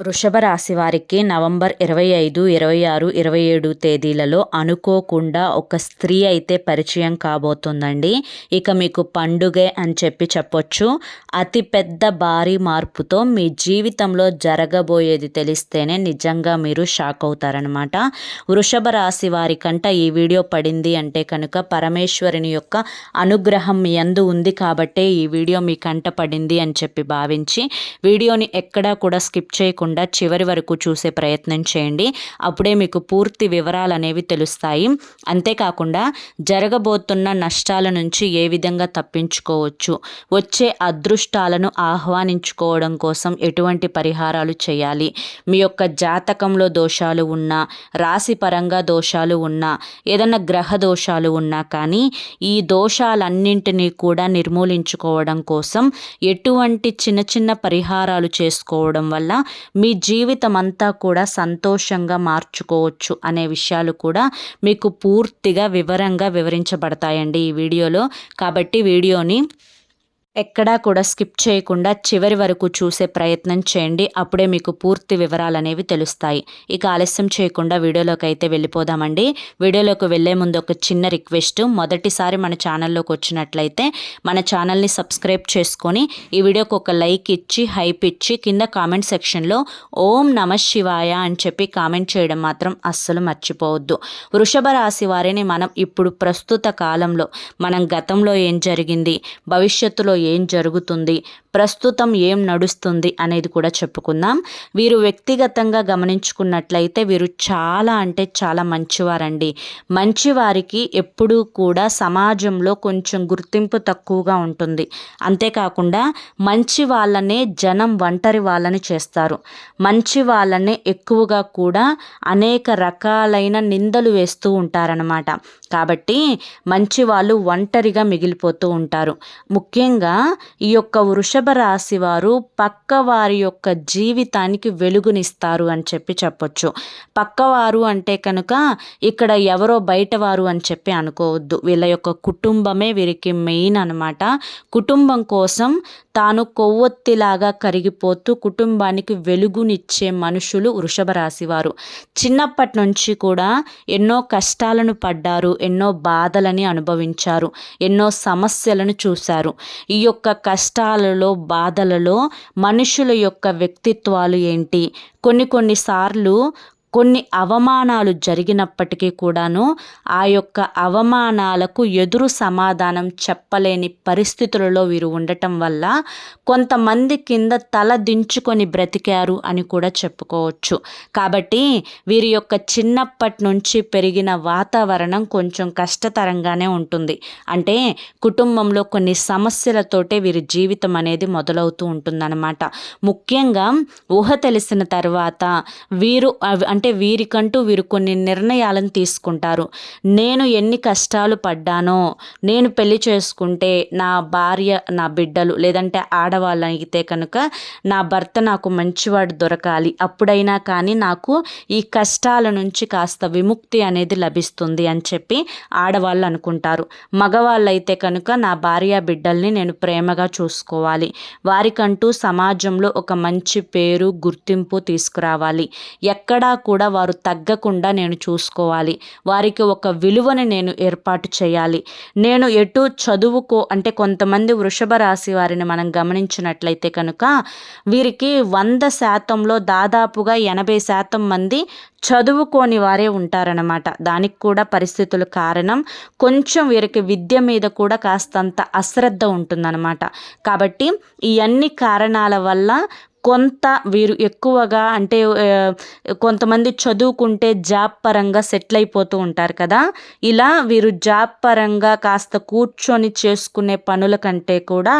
వృషభ రాశి వారికి నవంబర్ ఇరవై ఐదు ఇరవై ఆరు ఇరవై ఏడు తేదీలలో అనుకోకుండా ఒక స్త్రీ అయితే పరిచయం కాబోతుందండి. ఇక మీకు పండుగే అని చెప్పి చెప్పొచ్చు. అతి పెద్ద భారీ మార్పుతో మీ జీవితంలో జరగబోయేది తెలిస్తేనే నిజంగా మీరు షాక్ అవుతారనమాట వృషభ రాశి వారి కంట ఈ వీడియో పడింది అంటే కనుక పరమేశ్వరుని యొక్క అనుగ్రహం మీ ఉంది కాబట్టే ఈ వీడియో మీ కంట పడింది అని చెప్పి భావించి వీడియోని ఎక్కడా కూడా స్కిప్ చేయకుండా తప్పకుండా చివరి వరకు చూసే ప్రయత్నం చేయండి. అప్పుడే మీకు పూర్తి వివరాలు అనేవి తెలుస్తాయి. అంతేకాకుండా జరగబోతున్న నష్టాల నుంచి ఏ విధంగా తప్పించుకోవచ్చు వచ్చే అదృష్టాలను ఆహ్వానించుకోవడం కోసం ఎటువంటి పరిహారాలు చేయాలి మీ యొక్క జాతకంలో దోషాలు ఉన్నా రాశిపరంగా దోషాలు ఉన్నా ఏదైనా గ్రహ దోషాలు ఉన్నా కానీ ఈ దోషాలన్నింటినీ కూడా నిర్మూలించుకోవడం కోసం ఎటువంటి చిన్న చిన్న పరిహారాలు చేసుకోవడం వల్ల మీ జీవితం అంతా కూడా సంతోషంగా మార్చుకోవచ్చు అనే విషయాలు కూడా మీకు పూర్తిగా వివరంగా వివరించబడతాయండి ఈ వీడియోలో. కాబట్టి వీడియోని ఎక్కడా కూడా స్కిప్ చేయకుండా చివరి వరకు చూసే ప్రయత్నం చేయండి. అప్పుడే మీకు పూర్తి వివరాలు అనేవి తెలుస్తాయి. ఇక ఆలస్యం చేయకుండా వీడియోలోకి అయితే వెళ్ళిపోదామండి. వీడియోలోకి వెళ్ళే ముందు ఒక చిన్న రిక్వెస్ట్. మొదటిసారి మన ఛానల్లోకి వచ్చినట్లయితే మన ఛానల్ని సబ్స్క్రైబ్ చేసుకొని ఈ వీడియోకి ఒక లైక్ ఇచ్చి హైప్ ఇచ్చి కింద కామెంట్ సెక్షన్లో ఓం నమ శివాయ అని చెప్పి కామెంట్ చేయడం మాత్రం అస్సలు మర్చిపోవద్దు. వృషభ రాశి వారిని మనం ఇప్పుడు ప్రస్తుత కాలంలో మనం గతంలో ఏం జరిగింది భవిష్యత్తులో ఏం జరుగుతుంది? ప్రస్తుతం ఏం నడుస్తుంది అనేది కూడా చెప్పుకుందాం. వీరు వ్యక్తిగతంగా గమనించుకున్నట్లయితే వీరు చాలా అంటే చాలా మంచివారండి. మంచివారికి ఎప్పుడూ కూడా సమాజంలో కొంచెం గుర్తింపు తక్కువగా ఉంటుంది. అంతేకాకుండా మంచి వాళ్ళనే జనం ఒంటరి వాళ్ళని చేస్తారు. మంచి వాళ్ళనే ఎక్కువగా కూడా అనేక రకాలైన నిందలు వేస్తూ ఉంటారనమాట కాబట్టి మంచి వాళ్ళు ఒంటరిగా మిగిలిపోతూ ఉంటారు. ముఖ్యంగా ఈ యొక్క వృషభ రాశి వారు పక్కవారి యొక్క జీవితానికి వెలుగునిస్తారు అని చెప్పి చెప్పొచ్చు. పక్కవారు అంటే కనుక ఇక్కడ ఎవరో బయటవారు అని చెప్పి అనుకోవద్దు. వీళ్ళ యొక్క కుటుంబమే వీరికి మెయిన్ అనమాట కుటుంబం కోసం తాను కొవ్వొత్తిలాగా కరిగిపోతూ కుటుంబానికి వెలుగునిచ్చే మనుషులు వృషభ రాశి వారు చిన్నప్పటి నుంచి కూడా ఎన్నో కష్టాలను పడ్డారు ఎన్నో బాధలని అనుభవించారు ఎన్నో సమస్యలను చూశారు. ఈ యొక్క కష్టాలలో బాధలలో మనుషుల యొక్క వ్యక్తిత్వాలు ఏంటి? కొన్ని కొన్నిసార్లు కొన్ని అవమానాలు జరిగినప్పటికీ కూడాను ఆ యొక్క అవమానాలకు ఎదురు సమాధానం చెప్పలేని పరిస్థితులలో వీరు ఉండటం వల్ల కొంతమంది కింద తల దించుకొని బ్రతికారు అని కూడా చెప్పుకోవచ్చు. కాబట్టి వీరి యొక్క చిన్నప్పటి నుంచి పెరిగిన వాతావరణం కొంచెం కష్టతరంగానే ఉంటుంది. అంటే కుటుంబంలో కొన్ని సమస్యలతోటే వీరి జీవితం అనేది మొదలవుతూ ఉంటుందన్నమాట. ముఖ్యంగా ఊహ తెలిసిన తర్వాత వీరు అంటే వీరికంటూ వీరు కొన్ని నిర్ణయాలను తీసుకుంటారు. నేను ఎన్ని కష్టాలు పడ్డానో నేను పెళ్ళి చేసుకుంటే నా భార్య నా బిడ్డలు లేదంటే ఆడవాళ్ళు అయితే కనుక నా భర్త నాకు మంచివాడు దొరకాలి. అప్పుడైనా కానీ నాకు ఈ కష్టాల నుంచి కాస్త విముక్తి అనేది లభిస్తుంది అని చెప్పి ఆడవాళ్ళు అనుకుంటారు. మగవాళ్ళు అయితే కనుక నా భార్య బిడ్డల్ని నేను ప్రేమగా చూసుకోవాలి. వారికంటూ సమాజంలో ఒక మంచి పేరు గుర్తింపు తీసుకురావాలి. ఎక్కడా కూడా వారు తగ్గకుండా నేను చూసుకోవాలి. వారికి ఒక విలువని నేను ఏర్పాటు చేయాలి. నేను ఎటు చదువుకో అంటే కొంతమంది వృషభ రాశి వారిని మనం గమనించినట్లయితే కనుక వీరికి వంద శాతంలో దాదాపుగా ఎనభై శాతం మంది చదువుకోని వారే ఉంటారనమాట దానికి కూడా పరిస్థితులు కారణం కొంచెం వీరికి విద్య మీద కూడా కాస్తంత అశ్రద్ధ ఉంటుందన్నమాట. కాబట్టి ఈ అన్ని కారణాల వల్ల కొంత వీరు ఎక్కువగా అంటే కొంతమంది చదువుకుంటే జాబ్ పరంగా సెటిల్ అయిపోతూ ఉంటారు కదా. ఇలా వీరు జాబ్ పరంగా కాస్త కూర్చొని చేసుకునే పనుల కంటే కూడా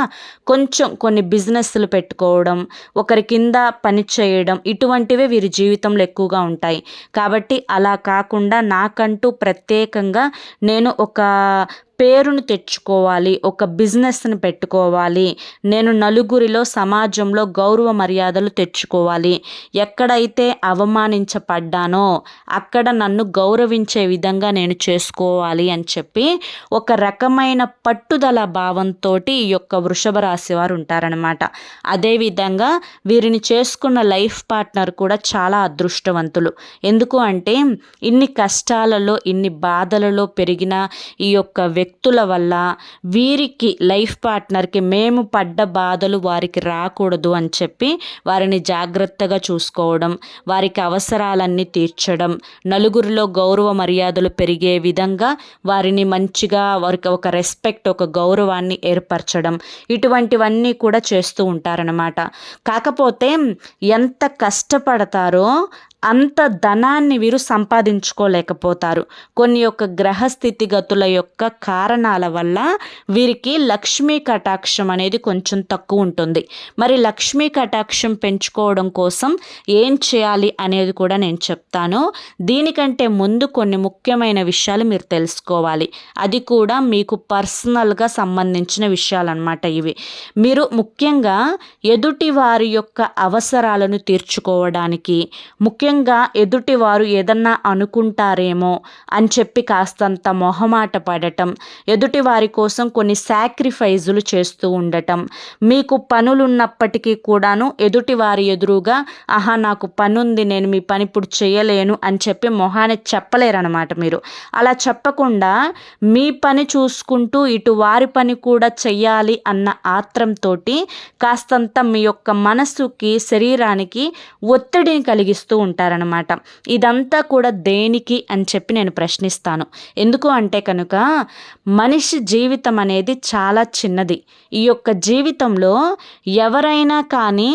కొంచెం కొన్ని బిజినెస్లు పెట్టుకోవడం ఒకరి కింద పని చేయడం ఇటువంటివే వీరి జీవితంలో ఎక్కువగా ఉంటాయి. కాబట్టి అలా కాకుండా నాకంటూ ప్రత్యేకంగా నేను ఒక పేరును తెచ్చుకోవాలి ఒక బిజినెస్ని పెట్టుకోవాలి. నేను నలుగురిలో సమాజంలో గౌరవ మర్యాదలు తెచ్చుకోవాలి. ఎక్కడైతే అవమానించబడ్డానో అక్కడ నన్ను గౌరవించే విధంగా నేను చేసుకోవాలి అని చెప్పి ఒక రకమైన పట్టుదల భావంతో ఈ యొక్క వృషభ రాశి వారు ఉంటారనమాట అదేవిధంగా వీరిని చేసుకున్న లైఫ్ పార్ట్నర్ కూడా చాలా అదృష్టవంతులు. ఎందుకు అంటే ఇన్ని కష్టాలలో ఇన్ని బాధలలో పెరిగిన ఈ యొక్క వ్యక్తుల వల్ల వీరికి లైఫ్ పార్ట్నర్కి మేము పడ్డ బాధలు వారికి రాకూడదు అని చెప్పి వారిని జాగ్రత్తగా చూసుకోవడం వారికి అవసరాలన్నీ తీర్చడం నలుగురిలో గౌరవ మర్యాదలు పెరిగే విధంగా వారిని మంచిగా వారికి ఒక రెస్పెక్ట్ ఒక గౌరవాన్ని ఏర్పరచడం ఇటువంటివన్నీ కూడా చేస్తూ ఉంటారనమాట కాకపోతే ఎంత కష్టపడతారో అంత ధనాన్ని వీరు సంపాదించుకోలేకపోతారు. కొన్ని యొక్క గ్రహ స్థితిగతుల యొక్క కారణాల వల్ల వీరికి లక్ష్మీ కటాక్షం అనేది కొంచెం తక్కువ ఉంటుంది. మరి లక్ష్మీ కటాక్షం పెంచుకోవడం కోసం ఏం చేయాలి అనేది కూడా నేను చెప్తాను. దీనికంటే ముందు కొన్ని ముఖ్యమైన విషయాలు మీరు తెలుసుకోవాలి. అది కూడా మీకు పర్సనల్గా సంబంధించిన విషయాలన్నమాట ఇవి. మీరు ముఖ్యంగా ఎదుటి వారి యొక్క అవసరాలను తీర్చుకోవడానికి ముఖ్య ముఖ్యంగా ఎదుటివారు ఏదన్నా అనుకుంటారేమో అని చెప్పి కాస్తంత మొహమాట పడటం ఎదుటి వారి కోసం కొన్ని సాక్రిఫైజులు చేస్తూ ఉండటం. మీకు పనులున్నప్పటికీ కూడాను ఎదుటివారి ఎదురుగా ఆహా నాకు పనుంది నేను మీ పని ఇప్పుడు చేయలేను అని చెప్పి మొహాన్ని చెప్పలేరనమాట మీరు. అలా చెప్పకుండా మీ పని చూసుకుంటూ ఇటు వారి పని కూడా చెయ్యాలి అన్న ఆత్రంతో కాస్తంత మీ యొక్క మనసుకి శరీరానికి ఒత్తిడిని కలిగిస్తూ ఉంటారు. ఉంటారనమాట ఇదంతా కూడా దేనికి అని చెప్పి నేను ప్రశ్నిస్తాను. ఎందుకు అంటే కనుక మనిషి జీవితం అనేది చాలా చిన్నది. ఈ యొక్క జీవితంలో ఎవరైనా కానీ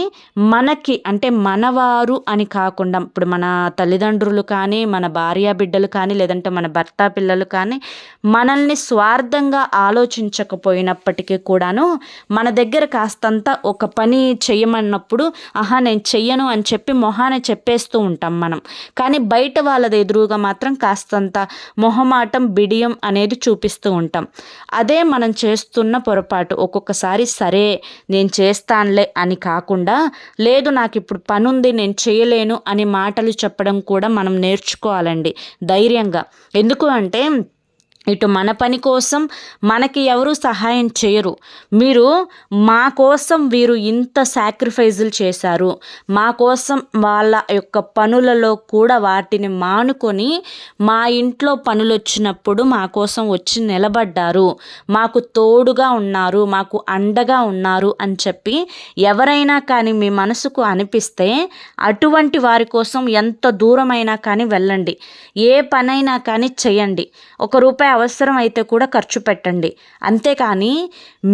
మనకి అంటే మనవారు అని కాకుండా ఇప్పుడు మన తల్లిదండ్రులు కానీ మన భార్య బిడ్డలు కానీ లేదంటే మన భర్త పిల్లలు కానీ మనల్ని స్వార్థంగా ఆలోచించకపోయినప్పటికీ కూడాను మన దగ్గర కాస్తంత ఒక పని చెయ్యమన్నప్పుడు ఆహా నేను చెయ్యను అని చెప్పి మొహాన చెప్పేస్తూ ఉంటాం మనం. కానీ బయట వాళ్ళది ఎదురుగా మాత్రం కాస్తంత మొహమాటం బిడియం అనేది చూపిస్తూ ఉంటాం. అదే మనం చేస్తున్న పొరపాటు. ఒక్కొక్కసారి సరే నేను చేస్తానులే అని కాకుండా లేదు నాకు ఇప్పుడు పనుంది నేను చేయలేను అని మాటలు చెప్పడం కూడా మనం నేర్చుకోవాలండి ధైర్యంగా. ఎందుకు అంటే ఇటు మన పని కోసం మనకి ఎవరు సహాయం చేయరు. మీరు మా కోసం వీరు ఇంత సాక్రిఫైజులు చేశారు. మా కోసం వాళ్ళ యొక్క పనులలో కూడా వాటిని మానుకొని మా ఇంట్లో పనులు వచ్చినప్పుడు మా కోసం వచ్చి నిలబడ్డారు. మాకు తోడుగా ఉన్నారు మాకు అండగా ఉన్నారు అని చెప్పి ఎవరైనా కానీ మీ మనసుకు అనిపిస్తే అటువంటి వారి కోసం ఎంత దూరమైనా కానీ వెళ్ళండి. ఏ పనైనా కానీ చేయండి. ఒక రూపాయి అవసరం అయితే కూడా ఖర్చు పెట్టండి. అంతేకాని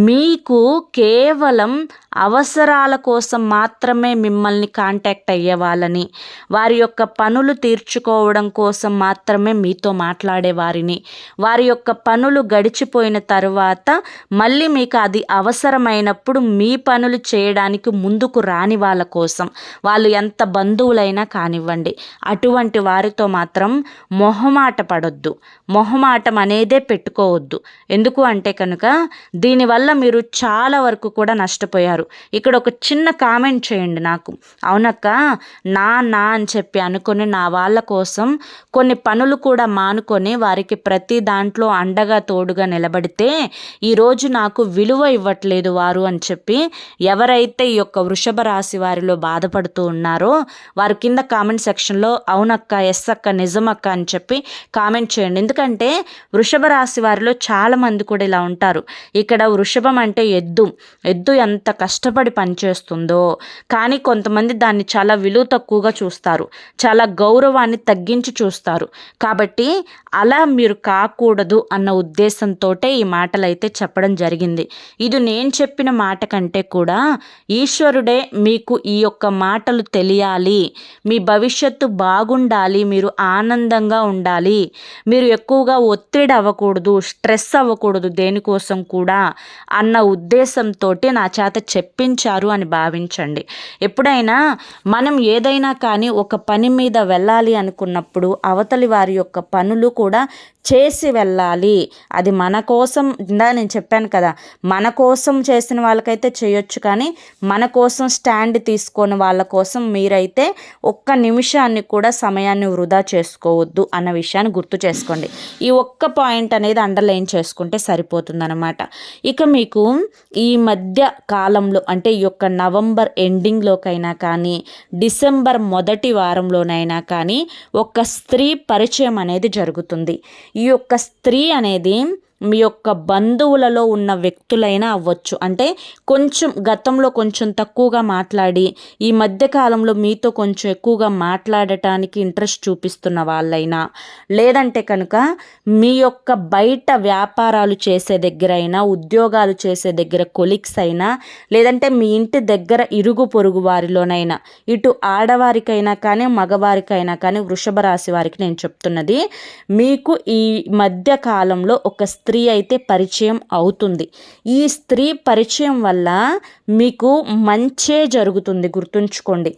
మీకు కేవలం అవసరాల కోసం మాత్రమే మిమ్మల్ని కాంటాక్ట్ అయ్యే వాళ్ళని వారి యొక్క పనులు తీర్చుకోవడం కోసం మాత్రమే మీతో మాట్లాడే వారిని వారి యొక్క పనులు గడిచిపోయిన తర్వాత మళ్ళీ మీకు అది అవసరమైనప్పుడు మీ పనులు చేయడానికి ముందుకు రాని వాళ్ళ కోసం వాళ్ళు ఎంత బంధువులైనా కానివ్వండి. అటువంటి వారితో మాత్రం మొహమాట పడొద్దు. మొహమాటం అనేదే పెట్టుకోవద్దు. ఎందుకు అంటే కనుక దీనివల్ల మీరు చాలా వరకు కూడా నష్టపోయారు. ఇక్కడ ఒక చిన్న కామెంట్ చేయండి నాకు. అవునక్క నా నా అని చెప్పి అనుకుని నా వాళ్ళ కోసం కొన్ని పనులు కూడా మానుకొని వారికి ప్రతి దాంట్లో అండగా తోడుగా నిలబడితే ఈరోజు నాకు విలువ ఇవ్వట్లేదు వారు అని చెప్పి ఎవరైతే ఈ యొక్క వృషభ రాశి వారిలో బాధపడుతూ ఉన్నారో వారి కింద కామెంట్ సెక్షన్లో అవునక్క ఎస్ అక్క నిజమక్క అని చెప్పి కామెంట్ చేయండి. ఎందుకంటే వృషభ రాశి వారిలో చాలామంది కూడా ఇలా ఉంటారు. ఇక్కడ వృషభం అంటే ఎద్దు. ఎద్దు ఎంత కష్టపడి పనిచేస్తుందో. కానీ కొంతమంది దాన్ని చాలా విలువ తక్కువగా చూస్తారు. చాలా గౌరవాన్ని తగ్గించి చూస్తారు. కాబట్టి అలా మీరు కాకూడదు అన్న ఉద్దేశంతో ఈ మాటలు అయితే చెప్పడం జరిగింది. ఇది నేను చెప్పిన మాట కంటే కూడా ఈశ్వరుడే మీకు ఈ యొక్క మాటలు తెలియాలి. మీ భవిష్యత్తు బాగుండాలి. మీరు ఆనందంగా ఉండాలి. మీరు ఎక్కువగా ఒత్తిడి ఒత్తిడి అవ్వకూడదు స్ట్రెస్ అవ్వకూడదు దేనికోసం కూడా అన్న ఉద్దేశంతో నా చేత చెప్పించారు అని భావించండి. ఎప్పుడైనా మనం ఏదైనా కానీ ఒక పని మీద వెళ్ళాలి అనుకున్నప్పుడు అవతలి వారి యొక్క పనులు కూడా చేసి వెళ్ళాలి. అది మన కోసం ఇందా నేను చెప్పాను కదా మన కోసం చేసిన వాళ్ళకైతే చేయొచ్చు కానీ మన కోసం స్టాండ్ తీసుకొని వాళ్ళ కోసం మీరైతే ఒక్క నిమిషాన్ని కూడా సమయాన్ని వృధా చేసుకోవద్దు అన్న విషయాన్ని గుర్తు చేసుకోండి. ఈ ఒక్క పాయింట్ అనేది అండర్లైన్ చేసుకుంటే సరిపోతుందన్నమాట. ఇక మీకు ఈ మధ్య కాలంలో అంటే ఈ యొక్క నవంబర్ ఎండింగ్లోకైనా కానీ డిసెంబర్ మొదటి వారంలోనైనా కానీ ఒక స్త్రీ పరిచయం అనేది జరుగుతుంది. ఈ యొక్క స్త్రీ అనేది మీ యొక్క బంధువులలో ఉన్న వ్యక్తులైనా అవ్వచ్చు. అంటే కొంచెం గతంలో కొంచెం తక్కువగా మాట్లాడి ఈ మధ్యకాలంలో మీతో కొంచెం ఎక్కువగా మాట్లాడటానికి ఇంట్రెస్ట్ చూపిస్తున్న వాళ్ళైనా లేదంటే కనుక మీ యొక్క బయట వ్యాపారాలు చేసే దగ్గర అయినా ఉద్యోగాలు చేసే దగ్గర కొలిక్స్ అయినా లేదంటే మీ ఇంటి దగ్గర ఇరుగు పొరుగు వారిలోనైనా ఇటు ఆడవారికైనా కానీ మగవారికైనా కానీ వృషభ రాశి వారికి నేను చెప్తున్నది మీకు ఈ మధ్య కాలంలో ఒక స్త్రీ అయితే పరిచయం అవుతుంది. ఈ స్త్రీ పరిచయం వల్ల మీకు మంచే జరుగుతుంది గుర్తుంచుకోండి.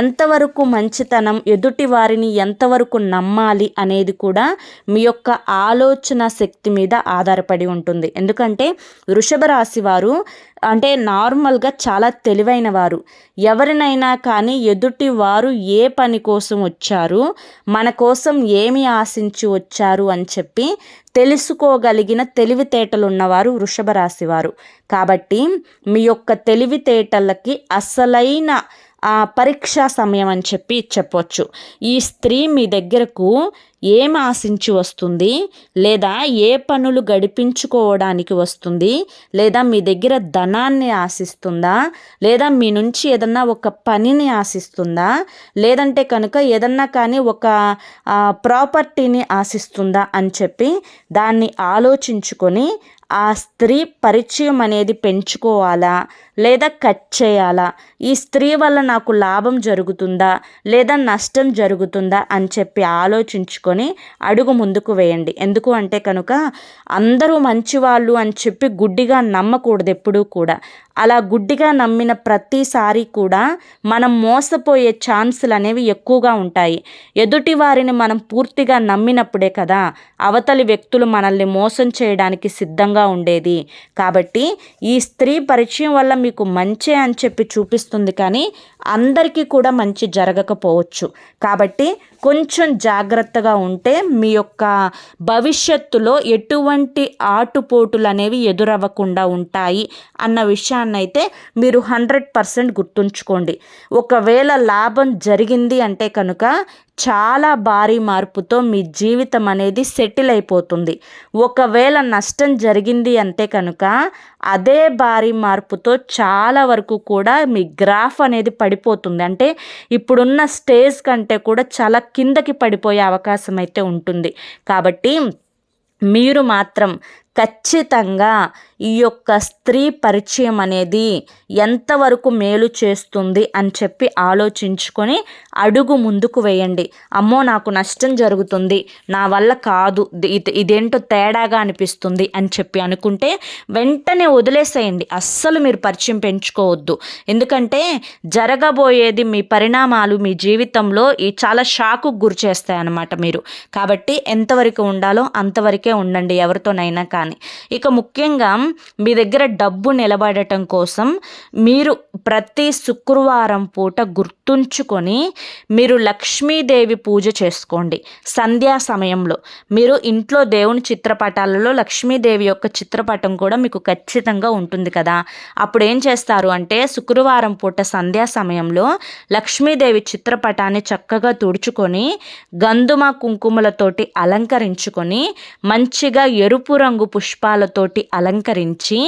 ఎంతవరకు మంచితనం ఎదుటి వారిని ఎంతవరకు నమ్మాలి అనేది కూడా మీ యొక్క ఆలోచన శక్తి మీద ఆధారపడి ఉంటుంది. ఎందుకంటే వృషభ రాశి వారు అంటే నార్మల్గా చాలా తెలివైన వారు ఎవరినైనా కానీ ఎదుటి వారు ఏ పని కోసం వచ్చారు మన కోసం ఏమి ఆశించి వచ్చారు అని చెప్పి తెలుసుకోగలిగిన తెలివితేటలు ఉన్నవారు వృషభ రాశి వారు. కాబట్టి మీ యొక్క తెలివితేటలకి అసలైన పరీక్షా సమయం అని చెప్పి చెప్పొచ్చు. ఈ స్త్రీ మీ దగ్గరకు ఏం ఆశించి వస్తుంది? లేదా ఏ పనులు గడిపించుకోవడానికి వస్తుంది? లేదా మీ దగ్గర ధనాన్ని ఆశిస్తుందా? లేదా మీ నుంచి ఏదన్నా ఒక పనిని ఆశిస్తుందా? లేదంటే కనుక ఏదన్నా కానీ ఒక ప్రాపర్టీని ఆశిస్తుందా అని చెప్పి దాన్ని ఆలోచించుకొని ఆ స్త్రీ పరిచయం అనేది పెంచుకోవాలా? లేదా కట్ చేయాలా? ఈ స్త్రీ వల్ల నాకు లాభం జరుగుతుందా? లేదా నష్టం జరుగుతుందా? అని చెప్పి ఆలోచించుకొని అడుగు ముందుకు వేయండి. ఎందుకు అంటే కనుక అందరూ మంచివాళ్ళు అని చెప్పి గుడ్డిగా నమ్మకూడదు ఎప్పుడూ కూడా. అలా గుడ్డిగా నమ్మిన ప్రతిసారి కూడా మనం మోసపోయే ఛాన్సులు అనేవి ఎక్కువగా ఉంటాయి. ఎదుటి వారిని మనం పూర్తిగా నమ్మినప్పుడే కదా అవతలి వ్యక్తులు మనల్ని మోసం చేయడానికి సిద్ధంగా ఉండేది. కాబట్టి ఈ స్త్రీ పరిచయం వల్ల మీ మీకు మంచే అని చెప్పి చూపిస్తుంది కానీ అందరికీ కూడా మంచి జరగకపోవచ్చు. కాబట్టి కొంచెం జాగ్రత్తగా ఉంటే మీ యొక్క భవిష్యత్తులో ఎటువంటి ఆటుపోటులు అనేవి ఎదురవ్వకుండా ఉంటాయి అన్న విషయాన్నైతే మీరు హండ్రెడ్ పర్సెంట్ గుర్తుంచుకోండి. ఒకవేళ లాభం జరిగింది అంటే కనుక చాలా భారీ మార్పుతో మీ జీవితం అనేది సెటిల్ అయిపోతుంది. ఒకవేళ నష్టం జరిగింది అంటే కనుక అదే భారీ మార్పుతో చాలా వరకు కూడా మీ గ్రాఫ్ అనేది పడిపోతుంది. అంటే ఇప్పుడున్న స్టేజ్ కంటే కూడా చాలా కిందకి పడిపోయే అవకాశం అయితే ఉంటుంది. కాబట్టి మీరు మాత్రం ఖచ్చితంగా ఈ యొక్క స్త్రీ పరిచయం అనేది ఎంతవరకు మేలు చేస్తుంది అని చెప్పి ఆలోచించుకొని అడుగు ముందుకు వేయండి. అమ్మో నాకు నష్టం జరుగుతుంది. నా వల్ల కాదు. ఇదేంటో తేడాగా అనిపిస్తుంది అని చెప్పి అనుకుంటే వెంటనే వదిలేసేయండి. అస్సలు మీరు పరిచయం పెంచుకోవద్దు. ఎందుకంటే జరగబోయేది మీ పరిణామాలు మీ జీవితంలో ఈ చాలా షాకు గురి చేస్తాయి అన్నమాట మీరు. కాబట్టి ఎంతవరకు ఉండాలో అంతవరకే ఉండండి. ఎవరితోనైనా కానీ. ఇక ముఖ్యంగా మీ దగ్గర డబ్బు నిలబడటం కోసం మీరు ప్రతి శుక్రవారం పూట గుర్తుంచుకొని మీరు లక్ష్మీదేవి పూజ చేసుకోండి. సంధ్యా సమయంలో మీరు ఇంట్లో దేవుని చిత్రపటాలలో లక్ష్మీదేవి యొక్క చిత్రపటం కూడా మీకు ఖచ్చితంగా ఉంటుంది కదా. అప్పుడు ఏం చేస్తారు అంటే శుక్రవారం పూట సంధ్యా సమయంలో లక్ష్మీదేవి చిత్రపటాన్ని చక్కగా తుడుచుకొని గంధుమ కుంకుమలతోటి అలంకరించుకొని మంచిగా ఎరుపు రంగు పుష్పాలతోటి అలంకరించి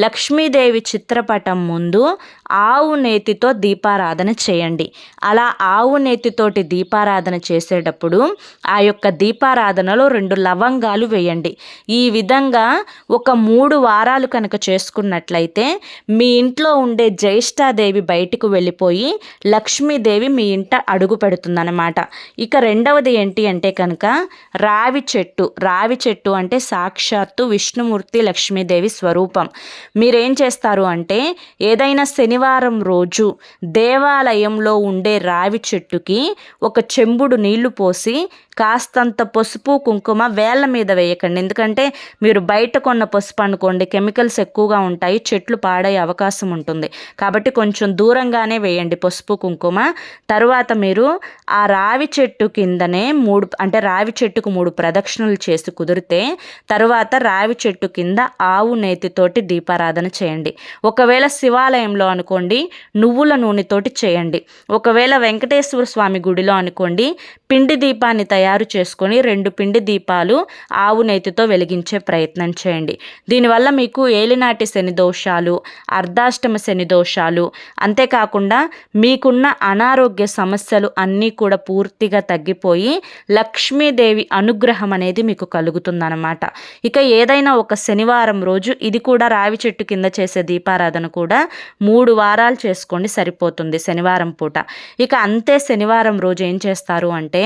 లక్ష్మీదేవి చిత్రపటం ముందు ఆవు నేతితో దీపారాధన చేయండి. అలా ఆవు నేతితోటి దీపారాధన చేసేటప్పుడు ఆ యొక్క దీపారాధనలో రెండు లవంగాలు వేయండి. ఈ విధంగా ఒక మూడు వారాలు కనుక చేసుకున్నట్లయితే మీ ఇంట్లో ఉండే జ్యేష్ఠాదేవి బయటకు వెళ్ళిపోయి లక్ష్మీదేవి మీ ఇంట అడుగు పెడుతుందన్నమాట. ఇక రెండవది ఏంటి అంటే కనుక రావి చెట్టు. రావి చెట్టు అంటే సాక్షాత్తు విష్ణుమూర్తి లక్ష్మీదేవి స్వరూపం. మీరేం చేస్తారు అంటే ఏదైనా శని శనివారం రోజు దేవాలయంలో ఉండే రావి చెట్టుకి ఒక చెంబుడు నీళ్ళు పోసి కాస్తంత పసుపు కుంకుమ వేళ్ళ మీద వేయకండి. ఎందుకంటే మీరు బయట కొన్న పసుపు అనుకోండి కెమికల్స్ ఎక్కువగా ఉంటాయి చెట్లు పాడయ్యే అవకాశం ఉంటుంది. కాబట్టి కొంచెం దూరంగానే వేయండి పసుపు కుంకుమ. తర్వాత మీరు ఆ రావి చెట్టు కిందనే మూడు అంటే రావి చెట్టుకు మూడు ప్రదక్షిణలు చేసి కుదిరితే తర్వాత రావి చెట్టు కింద ఆవు నేతితోటి దీపారాధన చేయండి. ఒకవేళ శివాలయంలో అనుకోండి నువ్వుల నూనెతోటి చేయండి. ఒకవేళ వెంకటేశ్వర స్వామి గుడిలో అనుకోండి పిండి దీపాన్ని తయారు తయారు చేసుకొని రెండు పిండి దీపాలు ఆవు నేతితో వెలిగించే ప్రయత్నం చేయండి. దీనివల్ల మీకు ఏలినాటి శని దోషాలు అర్ధాష్టమ శని దోషాలు అంతేకాకుండా మీకున్న అనారోగ్య సమస్యలు అన్నీ కూడా పూర్తిగా తగ్గిపోయి లక్ష్మీదేవి అనుగ్రహం అనేది మీకు కలుగుతుందన్నమాట. ఇక ఏదైనా ఒక శనివారం రోజు ఇది కూడా రావి చెట్టు కింద చేసే దీపారాధన కూడా మూడు వారాలు చేసుకోండి సరిపోతుంది శనివారం పూట. ఇక అంతే శనివారం రోజు ఏం చేస్తారు అంటే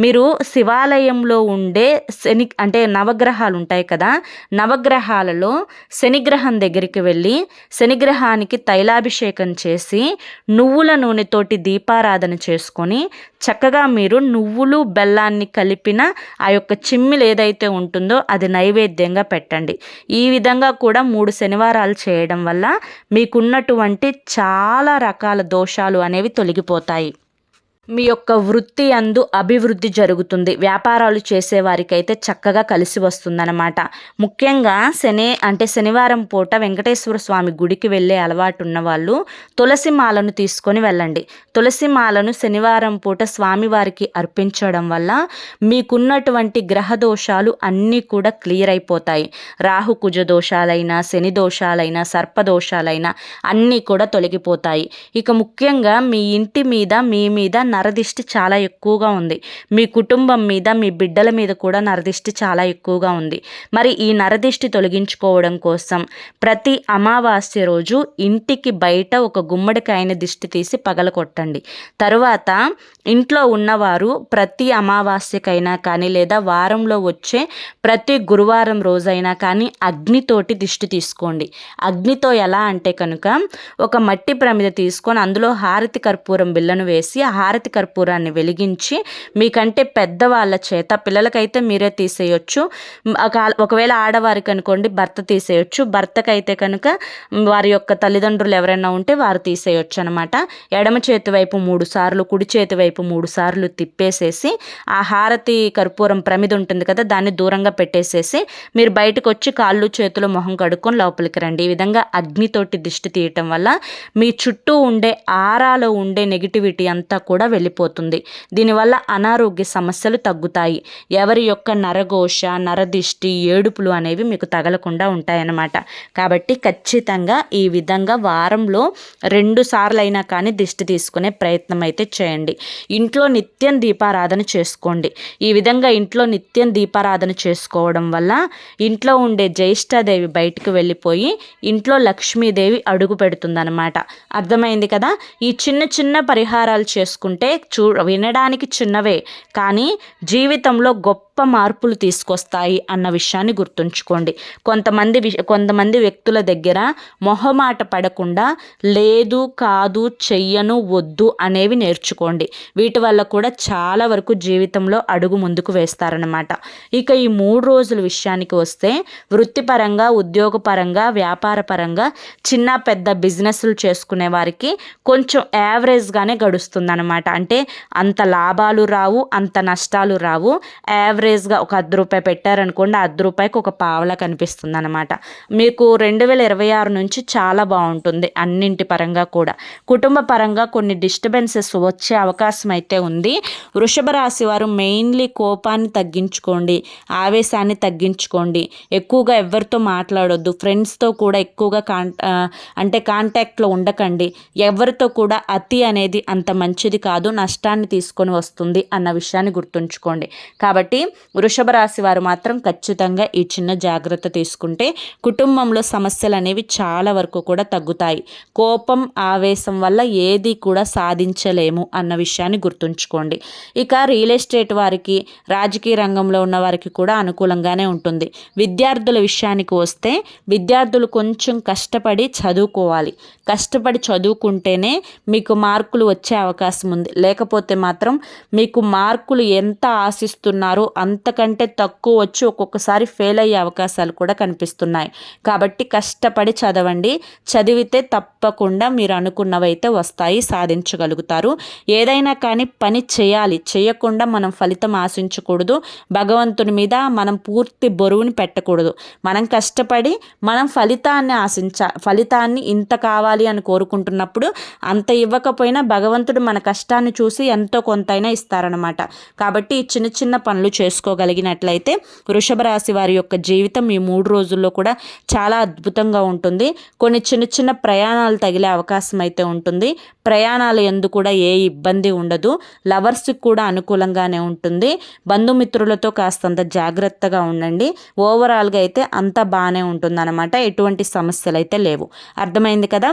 మీరు శివాలయంలో ఉండే శని అంటే నవగ్రహాలు ఉంటాయి కదా నవగ్రహాలలో శనిగ్రహం దగ్గరికి వెళ్ళి శనిగ్రహానికి తైలాభిషేకం చేసి నువ్వుల నూనెతోటి దీపారాధన చేసుకొని చక్కగా మీరు నువ్వులు బెల్లాన్ని కలిపిన ఆ యొక్క చిమ్మిలు ఏదైతే ఉంటుందో అది నైవేద్యంగా పెట్టండి. ఈ విధంగా కూడా మూడు శనివారాలు చేయడం వల్ల మీకున్నటువంటి చాలా రకాల దోషాలు అనేవి తొలగిపోతాయి. మీ యొక్క వృత్తి అందు అభివృద్ధి జరుగుతుంది. వ్యాపారాలు చేసేవారికైతే చక్కగా కలిసి వస్తుందన్నమాట. ముఖ్యంగా శని అంటే శనివారం పూట వెంకటేశ్వర స్వామి గుడికి వెళ్ళే అలవాటు ఉన్న వాళ్ళు తులసి మాలను తీసుకొని వెళ్ళండి. తులసి మాలను శనివారం పూట స్వామివారికి అర్పించడం వల్ల మీకున్నటువంటి గ్రహ దోషాలు అన్నీ కూడా క్లియర్ అయిపోతాయి. రాహు కుజ దోషాలైనా శని దోషాలైనా సర్పదోషాలైనా అన్నీ కూడా తొలగిపోతాయి. ఇక ముఖ్యంగా మీ ఇంటి మీద మీ మీద నరదిష్టి చాలా ఎక్కువగా ఉంది. మీ కుటుంబం మీద మీ బిడ్డల మీద కూడా నరదిష్టి చాలా ఎక్కువగా ఉంది. మరి ఈ నరదిష్టి తొలగించుకోవడం కోసం ప్రతి అమావాస్య రోజు ఇంటికి బయట ఒక గుమ్మడికాయని దిష్టి తీసి పగలకొట్టండి తరువాత ఇంట్లో ఉన్నవారు ప్రతి అమావాస్యకైనా కానీ లేదా వారంలో వచ్చే ప్రతి గురువారం రోజైనా కానీ అగ్నితోటి దిష్టి తీసుకోండి. అగ్నితో ఎలా అంటే కనుక ఒక మట్టి ప్రమిద తీసుకొని అందులో హారతి కర్పూరం బిల్లను వేసి హారతి హారతి కర్పూరాన్ని వెలిగించి మీకంటే పెద్దవాళ్ళ చేత పిల్లలకైతే మీరే తీసేయొచ్చు. ఒకవేళ ఆడవారికి అనుకోండి భర్త తీసేయొచ్చు. భర్తకైతే కనుక వారి యొక్క తల్లిదండ్రులు ఎవరైనా ఉంటే వారు తీసేయొచ్చు అనమాట ఎడమ చేతి వైపు మూడు సార్లు కుడి చేతి వైపు మూడు సార్లు తిప్పేసేసి ఆ హారతి కర్పూరం ప్రమిద ఉంటుంది కదా దాన్ని దూరంగా పెట్టేసేసి మీరు బయటకు వచ్చి కాళ్ళు చేతులు మొహం కడుక్కొని లోపలికి రండి. ఈ విధంగా అగ్నితోటి దిష్టి తీయటం వల్ల మీ చుట్టూ ఉండే ఆరాలో ఉండే నెగిటివిటీ అంతా కూడా వెళ్ళిపోతుంది. దీనివల్ల అనారోగ్య సమస్యలు తగ్గుతాయి. ఎవరి యొక్క నరఘోష నరదిష్టి ఏడుపులు అనేవి మీకు తగలకుండా ఉంటాయన్నమాట. కాబట్టి ఖచ్చితంగా ఈ విధంగా వారంలో రెండు సార్లు అయినా కానీ దిష్టి తీసుకునే ప్రయత్నం అయితే చేయండి. ఇంట్లో నిత్యం దీపారాధన చేసుకోండి. ఈ విధంగా ఇంట్లో నిత్యం దీపారాధన చేసుకోవడం వల్ల ఇంట్లో ఉండే జ్యేష్ఠాదేవి బయటకు వెళ్ళిపోయి ఇంట్లో లక్ష్మీదేవి అడుగు పెడుతుందన్నమాట. అర్థమైంది కదా? ఈ చిన్న చిన్న పరిహారాలు చేసుకుంటే అంటే చూ వినడానికి చిన్నవే కానీ జీవితంలో గొప్ప మార్పులు తీసుకొస్తాయి అన్న విషయాన్ని గుర్తుంచుకోండి. కొంతమంది కొంతమంది వ్యక్తుల దగ్గర మొహమాట పడకుండా లేదు కాదు చెయ్యను వద్దు అనేవి నేర్చుకోండి. వీటి వల్ల కూడా చాలా వరకు జీవితంలో అడుగు ముందుకు వేస్తారనమాట ఇక ఈ మూడు రోజుల విషయానికి వస్తే వృత్తిపరంగా ఉద్యోగపరంగా వ్యాపారపరంగా చిన్న పెద్ద బిజినెస్లు చేసుకునే వారికి కొంచెం యావరేజ్గానే గడుస్తుందన్నమాట. అంటే అంత లాభాలు రావు అంత నష్టాలు రావు. యావరేజ్గా ఒక అర్ధ రూపాయి పెట్టారనుకోండి అర్ధ రూపాయికి ఒక పావలా కనిపిస్తుంది అనమాట మీకు రెండు వేల ఇరవై ఆరు నుంచి చాలా బాగుంటుంది అన్నింటి పరంగా కూడా. కుటుంబ పరంగా కొన్ని డిస్టర్బెన్సెస్ వచ్చే అవకాశం అయితే ఉంది. వృషభ రాశి వారు మెయిన్లీ కోపాన్ని తగ్గించుకోండి ఆవేశాన్ని తగ్గించుకోండి. ఎక్కువగా ఎవరితో మాట్లాడొద్దు ఫ్రెండ్స్తో కూడా ఎక్కువగా కాన్ అంటే కాంటాక్ట్లో ఉండకండి. ఎవరితో కూడా అతి అనేది అంత మంచిది కాదు. నష్టాన్ని తీసుకొని వస్తుంది అన్న విషయాన్ని గుర్తుంచుకోండి. కాబట్టి వృషభ రాశి వారు మాత్రం ఖచ్చితంగా ఈ చిన్న జాగ్రత్త తీసుకుంటే కుటుంబంలో సమస్యలు అనేవి చాలా వరకు కూడా తగ్గుతాయి. కోపం ఆవేశం వల్ల ఏది కూడా సాధించలేము అన్న విషయాన్ని గుర్తుంచుకోండి. ఇక రియల్ ఎస్టేట్ వారికి రాజకీయ రంగంలో ఉన్న వారికి కూడా అనుకూలంగానే ఉంటుంది. విద్యార్థుల విషయానికి వస్తే విద్యార్థులు కొంచెం కష్టపడి చదువుకోవాలి. కష్టపడి చదువుకుంటేనే మీకు మార్కులు వచ్చే అవకాశం ఉంది. లేకపోతే మాత్రం మీకు మార్కులు ఎంత ఆశిస్తున్నారో అంతకంటే తక్కువ వచ్చి ఒక్కొక్కసారి ఫెయిల్ అయ్యే అవకాశాలు కూడా కనిపిస్తున్నాయి. కాబట్టి కష్టపడి చదవండి. చదివితే తప్పకుండా మీరు అనుకున్నవైతే వస్తాయి సాధించగలుగుతారు. ఏదైనా కానీ పని చేయాలి. చేయకుండా మనం ఫలితం ఆశించకూడదు. భగవంతుని మీద మనం పూర్తి బరువుని పెట్టకూడదు. మనం కష్టపడి మనం ఫలితాన్ని ఆశించ ఫలితాన్ని ఇంత కావాలి అని కోరుకుంటున్నప్పుడు అంత ఇవ్వకపోయినా భగవంతుడు మన కష్టాన్ని చూసి ఎంతో కొంతైనా ఇస్తారనమాట కాబట్టి చిన్న చిన్న పనులు చేసుకోగలిగినట్లయితే వృషభ రాశి వారి యొక్క జీవితం ఈ మూడు రోజుల్లో కూడా చాలా అద్భుతంగా ఉంటుంది. కొన్ని చిన్న చిన్న ప్రయాణాలు తగిలే అవకాశం అయితే ఉంటుంది. ప్రయాణాలు ఎందు కూడా ఏ ఇబ్బంది ఉండదు. లవర్స్కి కూడా అనుకూలంగానే ఉంటుంది. బంధుమిత్రులతో కాస్తంత జాగ్రత్తగా ఉండండి. ఓవరాల్గా అయితే అంతా బాగానే ఉంటుందన్నమాట. ఎటువంటి సమస్యలు అయితే లేవు. అర్థమైంది కదా?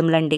ధన్యవాదములండి.